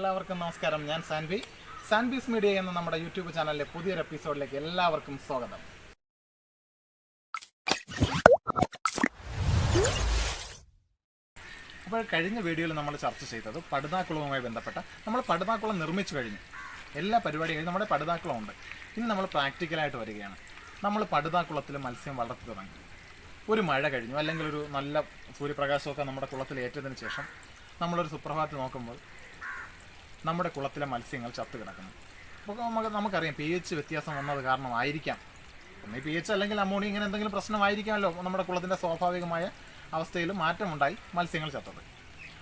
എല്ലാവർക്കും നമസ്കാരം. ഞാൻ സാൻബി സാൻബീസ് മീഡിയ എന്ന നമ്മുടെ യൂട്യൂബ് ചാനലിലെ പുതിയൊരു എപ്പിസോഡിലേക്ക് എല്ലാവർക്കും സ്വാഗതം. അപ്പോൾ കഴിഞ്ഞ വീഡിയോയിൽ നമ്മൾ ചർച്ച ചെയ്തത് പടുതാക്കുളവുമായി ബന്ധപ്പെട്ട നമ്മൾ പടുതാക്കുളം നിർമ്മിച്ചു കഴിഞ്ഞു. എല്ലാ പരിപാടികളും നമ്മുടെ പടുതാക്കുളം ഉണ്ട് ഇനി നമ്മൾ പ്രാക്ടിക്കലായിട്ട് വരികയാണ്. നമ്മൾ പടുതാക്കുളത്തിൽ മത്സ്യം വളർത്തി തുടങ്ങി. ഒരു മഴ കഴിഞ്ഞു. അല്ലെങ്കിൽ ഒരു നല്ല സൂര്യപ്രകാശമൊക്കെ നമ്മുടെ കുളത്തിൽ ഏറ്റതിന് ശേഷം നമ്മളൊരു സുപ്രഭാതത്തിൽ നോക്കുമ്പോൾ നമ്മുടെ കുളത്തിലെ മത്സ്യങ്ങൾ ചത്തു കിടക്കുന്നു. അപ്പോൾ നമുക്ക് നമുക്കറിയാം പി എച്ച് വ്യത്യാസം വന്നത് കാരണമായിരിക്കാം. ഒന്ന് പി എച്ച് അല്ലെങ്കിൽ അമോണി ഇങ്ങനെ എന്തെങ്കിലും പ്രശ്നമായിരിക്കാമല്ലോ. നമ്മുടെ കുളത്തിന്റെ സ്വാഭാവികമായ അവസ്ഥയിൽ മാറ്റമുണ്ടായി മത്സ്യങ്ങൾ ചത്തത്.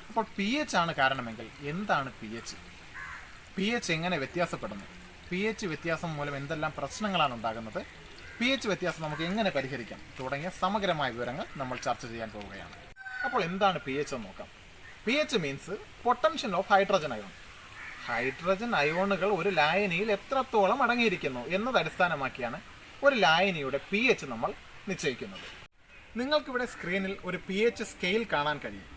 അപ്പോൾ പി എച്ച് ആണ് കാരണമെങ്കിൽ എന്താണ് പി എച്ച്? പി എച്ച് എങ്ങനെ വ്യത്യാസപ്പെടുന്നു? പി എച്ച് വ്യത്യാസം മൂലം എന്തെല്ലാം പ്രശ്നങ്ങളാണ് ഉണ്ടാകുന്നത്? പി എച്ച് വ്യത്യാസം നമുക്ക് എങ്ങനെ പരിഹരിക്കാം? തുടങ്ങിയ സമഗ്രമായ വിവരങ്ങൾ നമ്മൾ ചർച്ച ചെയ്യാൻ പോവുകയാണ്. അപ്പോൾ എന്താണ് പി എച്ച് എന്ന് നോക്കാം. P H means potential of hydrogen ion. Hydrogen അയോണുകൾ ഒരു ലായനിയിൽ എത്രത്തോളം അടങ്ങിയിരിക്കുന്നു എന്നത് അടിസ്ഥാനമാക്കിയാണ് ഒരു ലായനിയുടെ പി എച്ച് നമ്മൾ നിശ്ചയിക്കുന്നത്. നിങ്ങൾക്കിവിടെ സ്ക്രീനിൽ ഒരു പി എച്ച് സ്കെയിൽ കാണാൻ കഴിയും.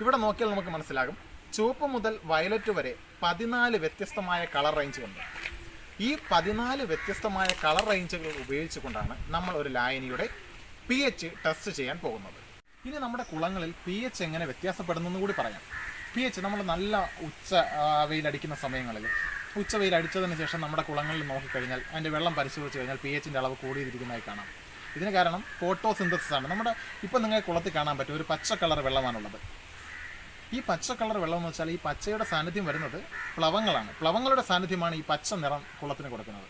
ഇവിടെ നോക്കിയാൽ നമുക്ക് മനസ്സിലാകും. ചുവപ്പ് മുതൽ വയലറ്റ് വരെ പതിനാല് വ്യത്യസ്തമായ കളർ റേഞ്ച് റേഞ്ചുകളുണ്ട് ഈ പതിനാല് വ്യത്യസ്തമായ കളർ റേഞ്ചുകൾ ഉപയോഗിച്ചുകൊണ്ടാണ് നമ്മൾ ഒരു ലായനിയുടെ പി എച്ച് ടെസ്റ്റ് ചെയ്യാൻ പോകുന്നത്. ഇനി നമ്മുടെ കുളങ്ങളിൽ പി എച്ച് എങ്ങനെ വ്യത്യാസപ്പെടുന്നു കൂടി പറയാം. പി എച്ച് നമ്മൾ നല്ല ഉച്ച വെയിലടിക്കുന്ന സമയങ്ങളിൽ ഉച്ച വെയിൽ അടിച്ചതിന് ശേഷം നമ്മുടെ കുളങ്ങളിൽ നോക്കിക്കഴിഞ്ഞാൽ അതിന്റെ വെള്ളം പരിശോധിച്ച് കഴിഞ്ഞാൽ പി എച്ചിന്റെ അളവ് കൂടിയിരിക്കുന്നതായി കാണാം. ഇതിന് കാരണം ഫോട്ടോസിന്തസിസ് ആണ്. നമ്മുടെ ഇപ്പം നിങ്ങൾ കുളത്തിൽ കാണാൻ പറ്റും ഒരു പച്ച കളർ വെള്ളമാണുള്ളത്. ഈ പച്ച കളർ വെള്ളം എന്ന് വെച്ചാൽ ഈ പച്ചയുടെ സാന്നിധ്യം വരുന്നത് പ്ലവങ്ങളാണ്. പ്ലവങ്ങളുടെ സാന്നിധ്യമാണ് ഈ പച്ച നിറം കുളത്തിന് കൊടുക്കുന്നത്.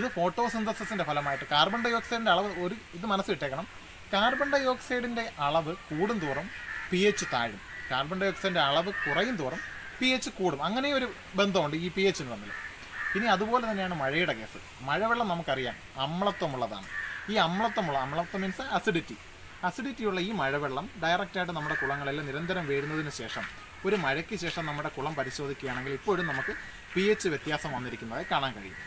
ഇത് ഫോട്ടോസിന്തസിന്റെ ഫലമായിട്ട് കാർബൺ ഡൈ ഓക്സൈഡിന്റെ അളവ് ഒരു ഇത് മനസ്സിലിട്ടേക്കണം. കാർബൺ ഡൈ ഓക്സൈഡിന്റെ അളവ് കൂടും തോറും പി എച്ച് താഴും. കാർബൺ ഡൈ ഓക്സൈഡിന്റെ അളവ് കുറയും തോറും പി എച്ച് കൂടും. അങ്ങനെ ഒരു ബന്ധമുണ്ട് ഈ പി എച്ചിന് തമ്മിൽ ഇനി അതുപോലെ തന്നെയാണ് മഴയുടെ കേസ്. മഴവെള്ളം നമുക്കറിയാം അമ്ലത്വമുള്ളതാണ്. ഈ അമ്ലത്വമുള്ള അമ്ലത്വം മീൻസ് അസിഡിറ്റി അസിഡിറ്റിയുള്ള ഈ മഴവെള്ളം ഡയറക്റ്റായിട്ട് നമ്മുടെ കുളങ്ങളിൽ നിരന്തരം വീഴുന്നതിന് ശേഷം ഒരു മഴയ്ക്ക് ശേഷം നമ്മുടെ കുളം പരിശോധിക്കുകയാണെങ്കിൽ ഇപ്പോഴും നമുക്ക് പി എച്ച് വ്യത്യാസം വന്നിരിക്കുന്നതായി കാണാൻ കഴിയും.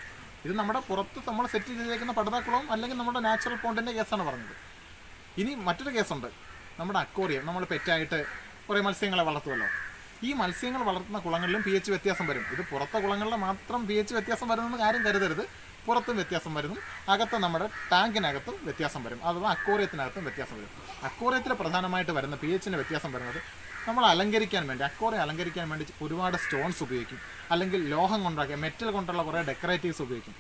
ഇത് നമ്മുടെ പുറത്ത് നമ്മൾ സെറ്റ് ചെയ്തേക്കുന്ന പടുതാക്കുളവും അല്ലെങ്കിൽ നമ്മുടെ നാച്ചുറൽ പോണ്ടിന്റെ കേസാണ് പറഞ്ഞത്. ഇനി മറ്റൊരു കേസുണ്ട്. നമ്മുടെ അക്വോറിയം നമ്മൾ പെറ്റായിട്ട് കുറേ മത്സ്യങ്ങളെ വളർത്തുമല്ലോ ഈ മത്സ്യങ്ങൾ വളർത്തുന്ന കുളങ്ങളിലും പി എച്ച് വ്യത്യാസം വരും. ഇത് പുറത്തെ കുളങ്ങളിൽ മാത്രം പി എച്ച് വ്യത്യാസം വരുന്നെന്ന് കാര്യം കരുതരുത്. പുറത്തും വ്യത്യാസം വരുന്നു. അകത്ത് നമ്മുടെ ടാങ്കിനകത്തും വ്യത്യാസം വരും. അഥവാ അക്കോറിയത്തിനകത്തും വ്യത്യാസം വരും. അക്കോറിയത്തിൽ പ്രധാനമായിട്ട് വരുന്ന പി എച്ചിന് വ്യത്യാസം വരുന്നത് നമ്മൾ അലങ്കരിക്കാൻ വേണ്ടി അക്കോറി അലങ്കരിക്കാൻ വേണ്ടി ഒരുപാട് സ്റ്റോൺസ് ഉപയോഗിക്കും. അല്ലെങ്കിൽ ലോഹം കൊണ്ടാക്കിയ മെറ്റൽ കൊണ്ടുള്ള കുറേ ഡെക്കറേറ്റീവ്സ് ഉപയോഗിക്കും.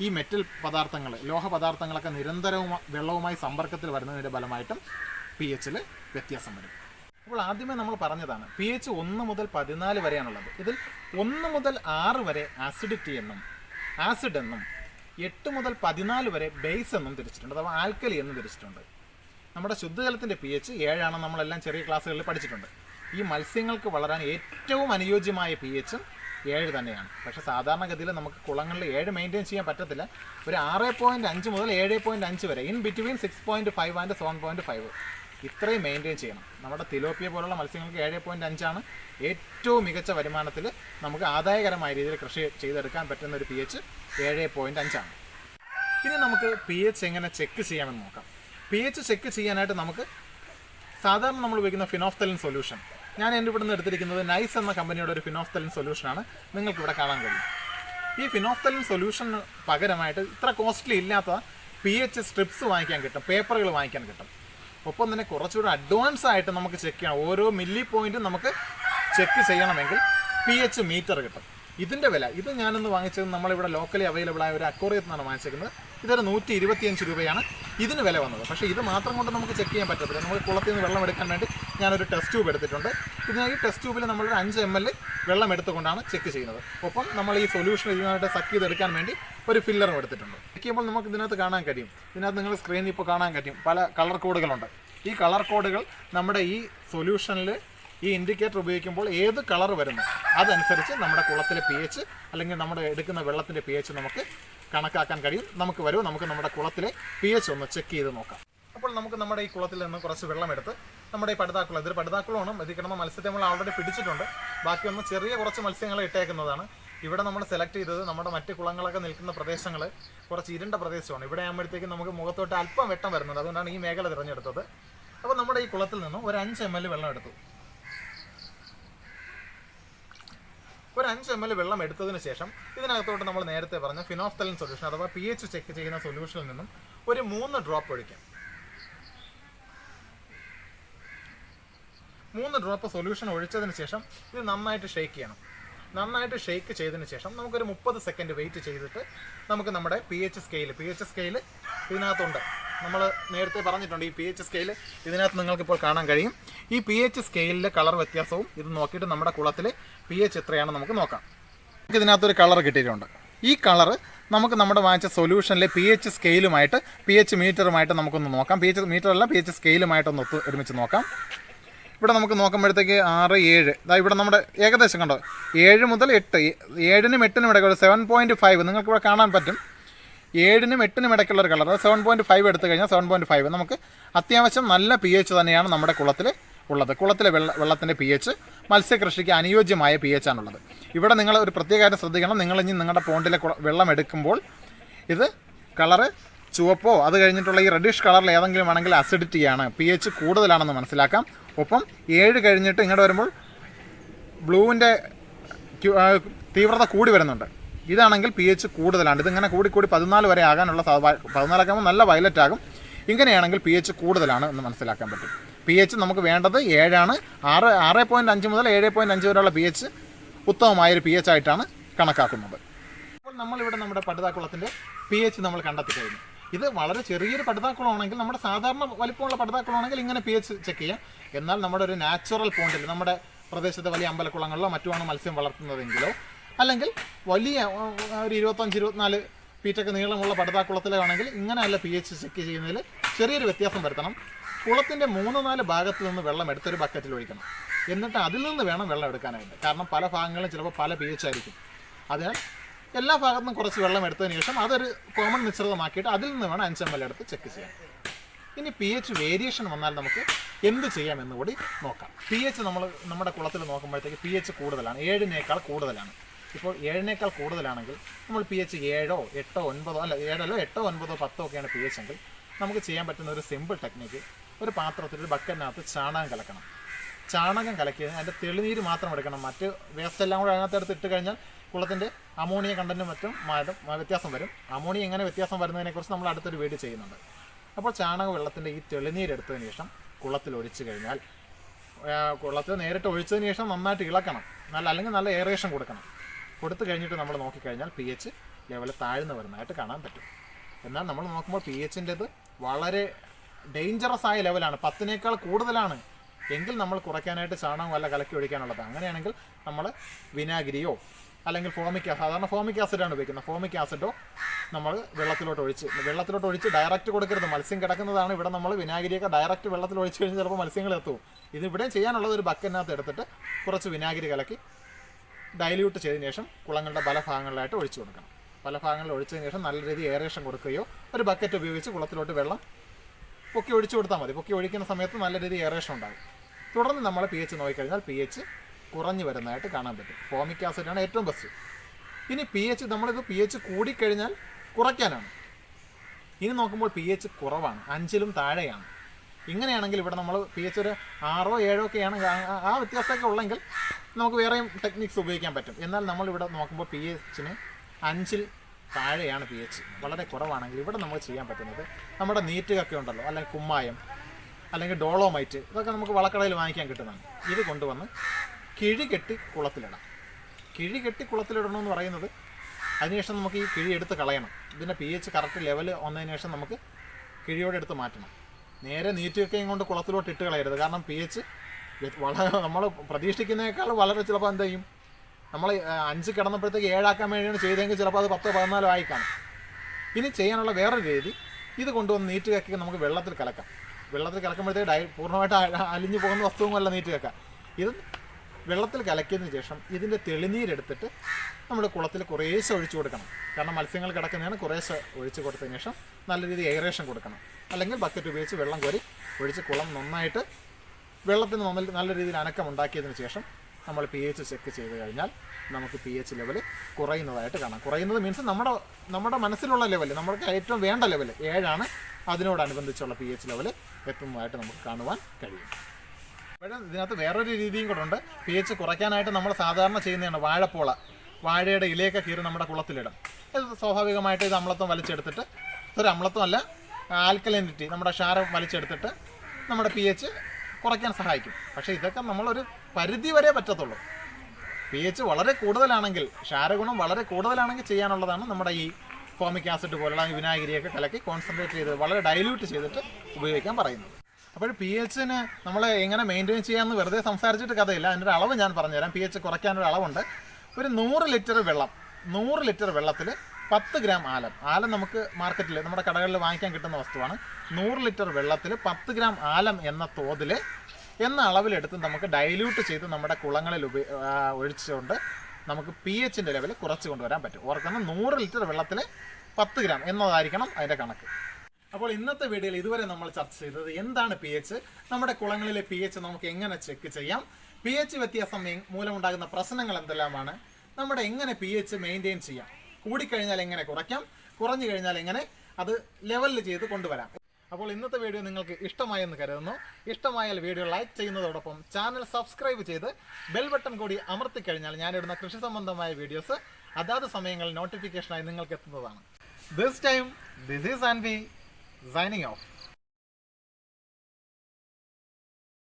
ഈ മെറ്റൽ പദാർത്ഥങ്ങൾ ലോഹ പദാർത്ഥങ്ങളൊക്കെ നിരന്തരവും വെള്ളവുമായി സമ്പർക്കത്തിൽ വരുന്നതിന്റെ ഫലമായിട്ടും പി എച്ചിൽ വ്യത്യാസം വരും. അപ്പോൾ ആദ്യമേ നമ്മൾ പറഞ്ഞതാണ് പി എച്ച് ഒന്ന് മുതൽ പതിനാല് വരെയാണുള്ളത്. ഇതിൽ ഒന്ന് മുതൽ ആറ് വരെ ആസിഡിറ്റി എന്നും ആസിഡ് എന്നും എട്ട് മുതൽ പതിനാല് വരെ ബേസ് എന്നും തിരിച്ചിട്ടുണ്ട് അഥവാ ആൽക്കലി എന്നും തിരിച്ചിട്ടുണ്ട്. നമ്മുടെ ശുദ്ധജലത്തിന്റെ പി എച്ച് ഏഴാണ് നമ്മളെല്ലാം ചെറിയ ക്ലാസ്സുകളിൽ പഠിച്ചിട്ടുണ്ട്. ഈ മത്സ്യങ്ങൾക്ക് വളരാൻ ഏറ്റവും അനുയോജ്യമായ പി എച്ചും ഏഴ് തന്നെയാണ്. പക്ഷെ സാധാരണഗതിയിൽ നമുക്ക് കുളങ്ങളിൽ ഏഴ് മെയിന്റെയിൻ ചെയ്യാൻ പറ്റത്തില്ല. ഒരു ആറ് പോയിന്റ് അഞ്ച് മുതൽ ഏഴ് പോയിന്റ് അഞ്ച് വരെ in between six point five and seven point five ഇത്രയും മെയിന്റെയിൻ ചെയ്യണം. നമ്മുടെ തിലോപ്പിയ പോലുള്ള മത്സ്യങ്ങൾക്ക് ഏഴ് പോയിന്റ് അഞ്ചാണ് ഏറ്റവും മികച്ച വരുമാനത്തിൽ നമുക്ക് ആദായകരമായ രീതിയിൽ കൃഷി ചെയ്തെടുക്കാൻ പറ്റുന്ന ഒരു പി എച്ച് ഏഴ് പോയിന്റ് അഞ്ചാണ്. ഇനി നമുക്ക് പി എച്ച് എങ്ങനെ ചെക്ക് ചെയ്യാമെന്ന് നോക്കാം. പി എച്ച് ചെക്ക് ചെയ്യാനായിട്ട് നമുക്ക് സാധാരണ നമ്മൾ ഉപയോഗിക്കുന്ന ഫിനോഫ്തലിൻ സൊല്യൂഷൻ ഞാൻ എന്റെ ഇവിടുന്ന് എടുത്തിരിക്കുന്നത് നൈസ് എന്ന കമ്പനിയുടെ ഒരു ഫിനോഫ്തലിൻ സൊല്യൂഷനാണ് നിങ്ങൾക്ക് ഇവിടെ കാണാൻ കഴിയും. ഈ ഫിനോഫ്തലിൻ സൊല്യൂഷന് പകരമായിട്ട് ഇത്ര കോസ്റ്റ്ലി ഇല്ലാത്ത പി എച്ച് സ്ട്രിപ്സ് വാങ്ങിക്കാൻ കിട്ടും. പേപ്പറുകൾ വാങ്ങിക്കാൻ കിട്ടും. ഒപ്പം തന്നെ കുറച്ചുകൂടി അഡ്വാൻസ് ആയിട്ട് നമുക്ക് ചെക്ക് ചെയ്യണം ഓരോ മില്ലി പോയിന്റും നമുക്ക് ചെക്ക് ചെയ്യണമെങ്കിൽ പി എച്ച് മീറ്റർ കിട്ടും. ഇതിന്റെ വില ഇത് ഞാനൊന്ന് വാങ്ങിച്ചത് നമ്മളിവിടെ ലോക്കലി അവൈലബിൾ ആയ ഒരു അക്വറിയത്തിൽ നിന്നാണ് വാങ്ങിച്ചേക്കുന്നത്. ഇതൊരു നൂറ്റി ഇരുപത്തിയഞ്ച് രൂപയാണ് ഇതിന് വില വന്നത്. പക്ഷേ ഇത് മാത്രം കൊണ്ട് നമുക്ക് ചെക്ക് ചെയ്യാൻ പറ്റത്തില്ല. നമ്മൾ കുളത്തിൽ നിന്ന് വെള്ളം എടുക്കാൻ വേണ്ടി ഞാനൊരു ടെസ്റ്റ് ട്യൂബ് എടുത്തിട്ടുണ്ട്. ഇതിന് ഈ ടെസ്റ്റ് ട്യൂബിൽ നമ്മളൊരു അഞ്ച് എം എൽ വെള്ളം എടുത്തുകൊണ്ടാണ് ചെക്ക് ചെയ്യുന്നത്. ഒപ്പം നമ്മൾ ഈ സൊല്യൂഷൻ ഇതിനായിട്ട് സക്ക് ചെയ്തെടുക്കാൻ വേണ്ടി ഒരു ഫില്ലറും എടുത്തിട്ടുണ്ട്. ചെക്ക് ചെയ്യുമ്പോൾ നമുക്ക് ഇതിനകത്ത് കാണാൻ കഴിയും. ഇതിനകത്ത് നിങ്ങൾ സ്ക്രീനിൽ ഇപ്പോൾ കാണാൻ കഴിയും. പല കളർ കോഡുകളുണ്ട് ഈ കളർ കോഡുകൾ നമ്മുടെ ഈ സൊല്യൂഷനിൽ ഈ ഇൻഡിക്കേറ്റർ ഉപയോഗിക്കുമ്പോൾ ഏത് കളർ വരുന്നു? അതനുസരിച്ച് നമ്മുടെ കുളത്തിലെ പി എച്ച് അല്ലെങ്കിൽ നമ്മുടെ എടുക്കുന്ന വെള്ളത്തിന്റെ പി എച്ച് നമുക്ക് കണക്കാക്കാൻ കഴിയും. നമുക്ക് വരും. നമുക്ക് നമ്മുടെ കുളത്തിലെ പി എച്ച് ഒന്ന് ചെക്ക് ചെയ്ത് നോക്കാം. അപ്പോൾ നമുക്ക് നമ്മുടെ ഈ കുളത്തിൽ നിന്ന് കുറച്ച് വെള്ളം എടുത്ത് നമ്മുടെ ഈ പടുതാക്കുളം ഇതൊരു പടുതാക്കുളമാണ് ഇത് കിടന്ന മത്സ്യത്തെ നമ്മൾ ഓൾറെഡി പിടിച്ചിട്ടുണ്ട്. ബാക്കി ഒന്ന് ചെറിയ കുറച്ച് മത്സ്യങ്ങൾ ഇട്ടേക്കുന്നതാണ്. ഇവിടെ നമ്മൾ സെലക്ട് ചെയ്തത് നമ്മുടെ മറ്റ് കുളങ്ങളൊക്കെ നിൽക്കുന്ന പ്രദേശങ്ങൾ കുറച്ച് ഇരുണ്ട പ്രദേശമാണ്. ഇവിടെ ആകുമ്പോഴത്തേക്ക് നമുക്ക് മുഖത്തോട്ട് അല്പം വെട്ടം വരുന്നത് അതുകൊണ്ടാണ് ഈ മേഖല തിരഞ്ഞെടുത്തത്. അപ്പോൾ നമ്മുടെ ഈ കുളത്തിൽ നിന്നും ഒരു അഞ്ച് എം എൽ വെള്ളം എടുത്തു. ഒരു അഞ്ച് എം എൽ വെള്ളം എടുത്തതിന് ശേഷം ഇതിനകത്തോട്ട് നമ്മൾ നേരത്തെ പറഞ്ഞ ഫിനോഫ്തലിൻ സൊല്യൂഷൻ അഥവാ പി എച്ച് ചെക്ക് ചെയ്യുന്ന സൊല്യൂഷനിൽ നിന്നും ഒരു മൂന്ന് ഡ്രോപ്പ് ഒഴിക്കാം. മൂന്ന് ഡ്രോപ്പ് സൊല്യൂഷൻ ഒഴിച്ചതിന് ശേഷം ഇത് നന്നായിട്ട് ഷേക്ക് ചെയ്യണം. നന്നായിട്ട് ഷേക്ക് ചെയ്തതിന് ശേഷം നമുക്കൊരു മുപ്പത് സെക്കൻഡ് വെയിറ്റ് ചെയ്തിട്ട് നമുക്ക് നമ്മുടെ P H scale P H scale ഇതിനകത്തുണ്ട്. നമ്മൾ നേരത്തെ പറഞ്ഞിട്ടുണ്ട് ഈ പി എച്ച് സ്കെയിൽ ഇതിനകത്ത് നിങ്ങൾക്കിപ്പോൾ കാണാൻ കഴിയും. ഈ പി എച്ച് സ്കെയിലിലെ കളർ വ്യത്യാസവും ഇത് നോക്കിയിട്ട് നമ്മുടെ കുളത്തിൽ പി എച്ച് എത്രയാണ് നമുക്ക് നോക്കാം. നമുക്ക് ഇതിനകത്തൊരു കളർ കിട്ടിയിട്ടുണ്ട്. ഈ കളർ നമുക്ക് നമ്മുടെ വാങ്ങിച്ച സൊല്യൂഷനിലെ പി എച്ച് സ്കെയിലുമായിട്ട് പി എച്ച് മീറ്ററുമായിട്ട് നമുക്കൊന്ന് നോക്കാം. പി എച്ച് മീറ്റർ അല്ല പി എച്ച് സ്കെയിലുമായിട്ടൊന്ന് ഒത്ത് ഒരുമിച്ച് നോക്കാം. ഇവിടെ നമുക്ക് നോക്കുമ്പോഴത്തേക്ക് ആറ് ഏഴ്. ഇതാ ഇവിടെ നമ്മുടെ ഏകദേശം കണ്ടോ? ഏഴ് മുതൽ എട്ട്. ഏഴിനും എട്ടിനും ഇടയ്ക്ക് ഒരു സെവൻ പോയിന്റ് ഫൈവ് നിങ്ങൾക്ക് ഇവിടെ കാണാൻ പറ്റും. ഏഴിനും എട്ടിനും ഇടയ്ക്കുള്ള ഒരു കളർ. സെവൻ പോയിന്റ് ഫൈവ് എടുത്തു കഴിഞ്ഞാൽ സെവൻ പോയിന്റ് ഫൈവ് നമുക്ക് അത്യാവശ്യം നല്ല പി എച്ച് തന്നെയാണ് നമ്മുടെ കുളത്തിൽ ഉള്ളത്. കുളത്തിലെ വെള്ള വെള്ളത്തിന്റെ പി എച്ച് മത്സ്യകൃഷിക്ക് അനുയോജ്യമായ പി എച്ച് ആണുള്ളത്. ഇവിടെ നിങ്ങൾ ഒരു പ്രത്യേക കാര്യം ശ്രദ്ധിക്കണം. നിങ്ങൾ ഇനി നിങ്ങളുടെ പോണ്ടിലെ വെള്ളം എടുക്കുമ്പോൾ ഇത് കളറ് ചുവപ്പോ അത് കഴിഞ്ഞിട്ടുള്ള ഈ റെഡിഷ് കളറിൽ ഏതെങ്കിലും ആണെങ്കിൽ അസിഡിറ്റിയാണ് പി എച്ച് കൂടുതലാണെന്ന് മനസ്സിലാക്കാം. ഒപ്പം ഏഴ് കഴിഞ്ഞിട്ട് ഇങ്ങോട്ട് വരുമ്പോൾ ബ്ലൂവിന്റെ തീവ്രത കൂടി വരുന്നുണ്ട്. ഇതാണെങ്കിൽ പി എച്ച് കൂടുതലാണ്. ഇതിങ്ങനെ കൂടിക്കൂടി കൂടി പതിനാല് വരെ ആകാനുള്ള പതിനാലൊക്കെ നല്ല വയലറ്റ് ആകും. ഇങ്ങനെയാണെങ്കിൽ പി എച്ച് കൂടുതലാണ് എന്ന് മനസ്സിലാക്കാൻ പറ്റും. പി എച്ച് നമുക്ക് വേണ്ടത് ഏഴാണ്. ആറ് ആറ് പോയിന്റ് അഞ്ച് മുതൽ ഏഴ് പോയിന്റ് അഞ്ച് വരെയുള്ള പി എച്ച് ഉത്തമമായൊരു പി എച്ച് ആയിട്ടാണ് കണക്കാക്കുന്നത്. അപ്പോൾ നമ്മളിവിടെ നമ്മുടെ പടുതാക്കുളത്തിന്റെ പി എച്ച് നമ്മൾ കണ്ടെത്തി കഴിഞ്ഞു ഇത് വളരെ ചെറിയൊരു പടുതാക്കുളമാണെങ്കിൽ നമ്മുടെ സാധാരണ വലിപ്പമുള്ള പടുതാക്കുളമാണെങ്കിൽ ഇങ്ങനെ പി എച്ച് ചെക്ക് ചെയ്യാം. എന്നാൽ നമ്മുടെ ഒരു നാച്ചുറൽ പോണ്ടിൽ നമ്മുടെ പ്രദേശത്തെ വലിയ അമ്പലക്കുളങ്ങളിലോ മറ്റുമാണ് മത്സ്യം വളർത്തുന്നതെങ്കിലോ അല്ലെങ്കിൽ വലിയ ഒരു ഇരുപത്തഞ്ച് ഇരുപത്തിനാല് ഫീറ്റൊക്കെ നീളമുള്ള പടുതാക്കുളത്തിലാണെങ്കിൽ ഇങ്ങനെയല്ല പി എച്ച് ചെക്ക് ചെയ്യുന്നതിൽ ചെറിയൊരു വ്യത്യാസം വരുത്തണം. കുളത്തിന്റെ മൂന്ന് നാല് ഭാഗത്ത് നിന്ന് വെള്ളം എടുത്തൊരു ബക്കറ്റിൽ ഒഴിക്കണം. എന്നിട്ട് അതിൽ നിന്ന് വേണം വെള്ളം എടുക്കാനായിട്ട്. കാരണം പല ഭാഗങ്ങളും ചിലപ്പോൾ പല പി എച്ച് ആയിരിക്കും. അതിനാൽ എല്ലാ ഭാഗത്തും കുറച്ച് വെള്ളം എടുത്തതിന് ശേഷം അതൊരു കോമൺ മിശ്രിതമാക്കിയിട്ട് അതിൽ നിന്ന് വേണം അഞ്ച് എം എൽ എടുത്ത് ചെക്ക് ചെയ്യാൻ. ഇനി പി എച്ച് വേരിയേഷൻ വന്നാൽ നമുക്ക് എന്ത് ചെയ്യാമെന്ന് കൂടി നോക്കാം. പി എച്ച് നമ്മൾ നമ്മുടെ കുളത്തിൽ നോക്കുമ്പോഴത്തേക്ക് പി എച്ച് കൂടുതലാണ്. ഏഴിനേക്കാൾ കൂടുതലാണ്. ഇപ്പോൾ ഏഴിനേക്കാൾ കൂടുതലാണെങ്കിൽ നമ്മൾ പി എച്ച് ഏഴോ എട്ടോ ഒൻപതോ അല്ല ഏഴല്ലോ എട്ടോ ഒൻപതോ പത്തോ ഒക്കെയാണ് പി എച്ച് എങ്കിൽ നമുക്ക് ചെയ്യാൻ പറ്റുന്ന ഒരു സിമ്പിൾ ടെക്നിക്ക് ഒരു പാത്രത്തിൽ ഒരു ബക്കറ്റിനകത്ത് ചാണകം കലക്കണം. ചാണകം കലക്കി അതിന്റെ തെളിനീര് മാത്രം എടുക്കണം. മറ്റ് വേസ്റ്റ് എല്ലാം കൂടെ അതിനകത്ത് എടുത്ത് ഇട്ട് കഴിഞ്ഞാൽ കുളത്തിന്റെ അമോണിയ കണ്ടന്റും മറ്റും മാറ്റം വ്യത്യാസം വരും. അമോണിയ എങ്ങനെ വ്യത്യാസം വരുന്നതിനെക്കുറിച്ച് നമ്മൾ അടുത്തൊരു വീഡിയോ ചെയ്യുന്നുണ്ട്. അപ്പോൾ ചാണക വെള്ളത്തിന്റെ ഈ തെളിനീര് എടുത്തതിന് ശേഷം കുളത്തിൽ ഒഴിച്ചു കഴിഞ്ഞാൽ കുളത്തിൽ നേരിട്ട് ഒഴിച്ചതിന് ശേഷം നന്നായിട്ട് ഇളക്കണം. നല്ല അല്ലെങ്കിൽ നല്ല എയറേഷൻ കൊടുക്കണം. കൊടുത്തു കഴിഞ്ഞിട്ട് നമ്മൾ നോക്കിക്കഴിഞ്ഞാൽ പി എച്ച് ലെവൽ താഴ്ന്നു വരുന്നതായിട്ട് കാണാൻ പറ്റും. എന്നാൽ നമ്മൾ നോക്കുമ്പോൾ പി എച്ചിന്റെത് വളരെ ഡേഞ്ചറസ് ആയ ലെവലാണ് പത്തിനേക്കാൾ കൂടുതലാണ് എങ്കിൽ നമ്മൾ കുറയ്ക്കാനായിട്ട് ചാണകം വല്ല കലക്കി ഒഴിക്കാനുള്ളത്. അങ്ങനെയാണെങ്കിൽ നമ്മൾ വിനാഗിരിയോ അല്ലെങ്കിൽ ഫോമിക് സാധാരണ ഫോമിക് ആസിഡാണ് ഉപയോഗിക്കുന്നത്. ഫോമിക് ആസിഡോ നമ്മൾ വെള്ളത്തിലോട്ട് ഒഴിച്ച് വെള്ളത്തിലോട്ട് ഒഴിച്ച് ഡയറക്റ്റ് കൊടുക്കരുത്. മത്സ്യം കിടക്കുന്നതാണ് ഇവിടെ നമ്മൾ വിനാഗിരിയൊക്കെ ഡയറക്റ്റ് വെള്ളത്തിൽ ഒഴിച്ച് കഴിഞ്ഞാൽ ചിലപ്പോൾ മത്സ്യങ്ങൾ എത്തും. ഇത് ഇവിടെ ചെയ്യാനുള്ളത് ഒരു ബക്കറ്റിനകത്ത് എടുത്തിട്ട് കുറച്ച് വിനാഗിരി കലക്കി ഡൈല്യൂട്ട് ചെയ്തതിന് ശേഷം കുളങ്ങളുടെ പല ഭാഗങ്ങളിലായിട്ട് ഒഴിച്ചു കൊടുക്കണം. പല ഭാഗങ്ങളിൽ ഒഴിച്ചതിന് ശേഷം നല്ല രീതിയിൽ ഏറേഷൻ കൊടുക്കുകയോ ഒരു ബക്കറ്റ് ഉപയോഗിച്ച് കുളത്തിലോട്ട് വെള്ളം പൊക്കി ഒഴിച്ചു കൊടുത്താൽ മതി. പൊക്കി ഒഴിക്കുന്ന സമയത്ത് നല്ല രീതിയിൽ ഏറേഷൻ ഉണ്ടാകും. തുടർന്ന് നമ്മൾ പി എച്ച് നോക്കിക്കഴിഞ്ഞാൽ പി എച്ച് കുറഞ്ഞു വരുന്നതായിട്ട് കാണാൻ പറ്റും. ഫോമിക് ആസിഡാണ് ഏറ്റവും ബെസ്റ്റ് ഇനി പി എച്ച് നമ്മളിത് പി എച്ച് കൂടിക്കഴിഞ്ഞാൽ കുറയ്ക്കാനാണ്. ഇനി നോക്കുമ്പോൾ പി എച്ച് കുറവാണ്. അഞ്ചിലും താഴെയാണ്. ഇങ്ങനെയാണെങ്കിൽ ഇവിടെ നമ്മൾ പി എച്ച് ഒരു ആറോ ഏഴോ ഒക്കെയാണ് ആ- വ്യത്യാസമൊക്കെ ഉള്ളെങ്കിൽ നമുക്ക് വേറെയും ടെക്നിക്സ് ഉപയോഗിക്കാൻ പറ്റും. എന്നാൽ നമ്മൾ ഇവിടെ നോക്കുമ്പോൾ പി എച്ചിന് അഞ്ചിൽ താഴെയാണ് പി എച്ച് വളരെ കുറവാണെങ്കിൽ ഇവിടെ നമ്മൾ ചെയ്യാൻ പറ്റുന്നത് നമ്മുടെ നീറ്റുകൊക്കെ ഉണ്ടല്ലോ അല്ലെങ്കിൽ കുമ്മായം അല്ലെങ്കിൽ ഡോളോമൈറ്റ് ഇതൊക്കെ നമുക്ക് വളക്കടയിൽ വാങ്ങിക്കാൻ കിട്ടുന്നതാണ്. ഇത് കൊണ്ടുവന്ന് കിഴി കെട്ടി കുളത്തിലിടാം. കിഴി കെട്ടി കുളത്തിലിടണമെന്ന് പറയുന്നത് അതിനുശേഷം നമുക്ക് ഈ കിഴി എടുത്ത് കളയണം. ഇതിന്റെ പി എച്ച് കറക്റ്റ് ലെവൽ വന്നതിന് ശേഷം നമുക്ക് കിഴിയോടെ എടുത്ത് മാറ്റണം. നേരെ നീറ്റൊക്കെയും കൊണ്ട് കുളത്തിലോട്ട് ഇട്ട് കളയരുത്. കാരണം പി എച്ച് വളരെ നമ്മൾ പ്രതീക്ഷിക്കുന്നതിനേക്കാൾ വളരെ ചിലപ്പോൾ എന്ത് ചെയ്യും? നമ്മൾ അഞ്ച് കിടന്നപ്പോഴത്തേക്ക് ഏഴാക്കാൻ വേണ്ടിയാണ് ചെയ്തതെങ്കിൽ ചിലപ്പോൾ അത് പത്തോ പതിനാലോ ആയി കാണും. ഇനി ചെയ്യാനുള്ള വേറൊരു രീതി ഇത് കൊണ്ടുവന്ന് നീറ്റ് കക്കി നമുക്ക് വെള്ളത്തിൽ കലക്കാം. വെള്ളത്തിൽ കലക്കുമ്പോഴത്തേക്ക് ഡയ പൂർണമായിട്ട് അലിഞ്ഞു പോകുന്ന വസ്തുവുമല്ല നീറ്റ് കക്ക ഇത് വെള്ളത്തിൽ കലക്കിയതിന് ശേഷം ഇതിന്റെ തെളിനീരെടുത്തിട്ട് നമ്മുടെ കുളത്തിൽ കുറേശ്ശെ ഒഴിച്ചു കൊടുക്കണം. കാരണം മത്സ്യങ്ങൾ കിടക്കുന്നതാണ് കുറേശ്ശെ ഒഴിച്ചു കൊടുത്തതിന് ശേഷം നല്ല രീതിയിൽ എയറേഷൻ കൊടുക്കണം. അല്ലെങ്കിൽ ബക്കറ്റ് ഉപയോഗിച്ച് വെള്ളം കോരി ഒഴിച്ച് കുളം നന്നായിട്ട് വെള്ളത്തിന് നമ്മൾ നല്ല രീതിയിൽ അനക്കം ഉണ്ടാക്കിയതിന് ശേഷം നമ്മൾ പി എച്ച് ചെക്ക് ചെയ്ത് കഴിഞ്ഞാൽ നമുക്ക് പി എച്ച് ലെവൽ കുറയുന്നതായിട്ട് കാണാം. കുറയുന്നത് മീൻസ് നമ്മുടെ നമ്മുടെ മനസ്സിലുള്ള ലെവൽ നമ്മൾക്ക് ഏറ്റവും വേണ്ട ലെവൽ ഏഴാണ്. അതിനോടനുബന്ധിച്ചുള്ള പി എച്ച് ലെവൽ എത്തുന്നതായിട്ട് നമുക്ക് കാണുവാൻ കഴിയും. അപ്പോഴും ഇതിനകത്ത് വേറൊരു രീതിയും കൂടെ ഉണ്ട്. പി എച്ച് കുറയ്ക്കാനായിട്ട് നമ്മൾ സാധാരണ ചെയ്യുന്നതാണ് വാഴപ്പോള. വാഴയുടെ ഇലയൊക്കെ കീറി നമ്മുടെ കുളത്തിലിടും. ഇത് സ്വാഭാവികമായിട്ട് ഇത് അമ്ലത്വം വലിച്ചെടുത്തിട്ട് ഇതൊരു അമ്ലത്വമല്ല ആൽക്കലിനിറ്റി നമ്മുടെ ക്ഷാരം വലിച്ചെടുത്തിട്ട് നമ്മുടെ പി എച്ച് കുറയ്ക്കാൻ സഹായിക്കും. പക്ഷേ ഇതൊക്കെ നമ്മളൊരു പരിധി വരെ പറ്റത്തുള്ളൂ. പി എച്ച് വളരെ കൂടുതലാണെങ്കിൽ ക്ഷാരഗുണം വളരെ കൂടുതലാണെങ്കിൽ ചെയ്യാനുള്ളതാണ് നമ്മുടെ ഈ ഫോമിക് ആസിഡ് പോലുള്ള വിനാഗിരിയൊക്കെ കലക്കി കോൺസെൻട്രേറ്റ് ചെയ്ത് വളരെ ഡൈല്യൂട്ട് ചെയ്തിട്ട് ഉപയോഗിക്കാൻ പറയുന്നത്. അപ്പോൾ പി എച്ചിന് നമ്മൾ എങ്ങനെ മെയിന്റെയിൻ ചെയ്യാമെന്ന് വെറുതെ സംസാരിച്ചിട്ട് കഥയില്ല. അതിന്റെ അളവ് ഞാൻ പറഞ്ഞുതരാം. പി എച്ച് കുറയ്ക്കാനൊരു അളവുണ്ട് ഒരു നൂറ് ലിറ്റർ വെള്ളം നൂറ് ലിറ്റർ വെള്ളത്തിൽ പത്ത് ഗ്രാം ആലം ആലം നമുക്ക് മാർക്കറ്റിൽ നമ്മുടെ കടകളിൽ വാങ്ങിക്കാൻ കിട്ടുന്ന വസ്തുവാണ്. നൂറ് ലിറ്റർ വെള്ളത്തിൽ പത്ത് ഗ്രാം ആലം എന്ന തോതിൽ എന്ന അളവിലെടുത്ത് നമുക്ക് ഡൈല്യൂട്ട് ചെയ്ത് നമ്മുടെ കുളങ്ങളിൽ ഉപ ഒഴിച്ചുകൊണ്ട് നമുക്ക് പി എച്ചിന്റെ ലെവൽ കുറച്ച് കൊണ്ടുവരാൻ പറ്റും. ഓർക്കണം നൂറ് ലിറ്റർ വെള്ളത്തിൽ പത്ത് ഗ്രാം എന്നതായിരിക്കണം അതിന്റെ കണക്ക്. അപ്പോൾ ഇന്നത്തെ വീഡിയോയിൽ ഇതുവരെ നമ്മൾ ചർച്ച ചെയ്തത് എന്താണ് പി എച്ച് നമ്മുടെ കുളങ്ങളിലെ പി എച്ച് നമുക്ക് എങ്ങനെ ചെക്ക് ചെയ്യാം? പി എച്ച് വ്യത്യാസം മൂലമുണ്ടാകുന്ന പ്രശ്നങ്ങൾ എന്തെല്ലാമാണ്? നമ്മുടെ എങ്ങനെ പി എച്ച് മെയിന്റെയിൻ ചെയ്യാം? കൂടിക്കഴിഞ്ഞാൽ എങ്ങനെ കുറയ്ക്കാം? കുറഞ്ഞു കഴിഞ്ഞാൽ എങ്ങനെ? അത് ലെവലിൽ ചെയ്ത് കൊണ്ടുവരാം. അപ്പോൾ ഇന്നത്തെ വീഡിയോ നിങ്ങൾക്ക് ഇഷ്ടമായെന്ന് കരുതുന്നു. ഇഷ്ടമായാൽ വീഡിയോ ലൈക്ക് ചെയ്യുന്നതോടൊപ്പം ചാനൽ സബ്സ്ക്രൈബ് ചെയ്ത് ബെൽ ബട്ടൺ കൂടി അമർത്തി അമർത്തിക്കഴിഞ്ഞാൽ ഞാനിടുന്ന കൃഷി സംബന്ധമായ വീഡിയോസ് അതാത് സമയങ്ങളിൽ നോട്ടിഫിക്കേഷനായി നിങ്ങൾക്ക് എത്തുന്നതാണ്. This time this is and B signing off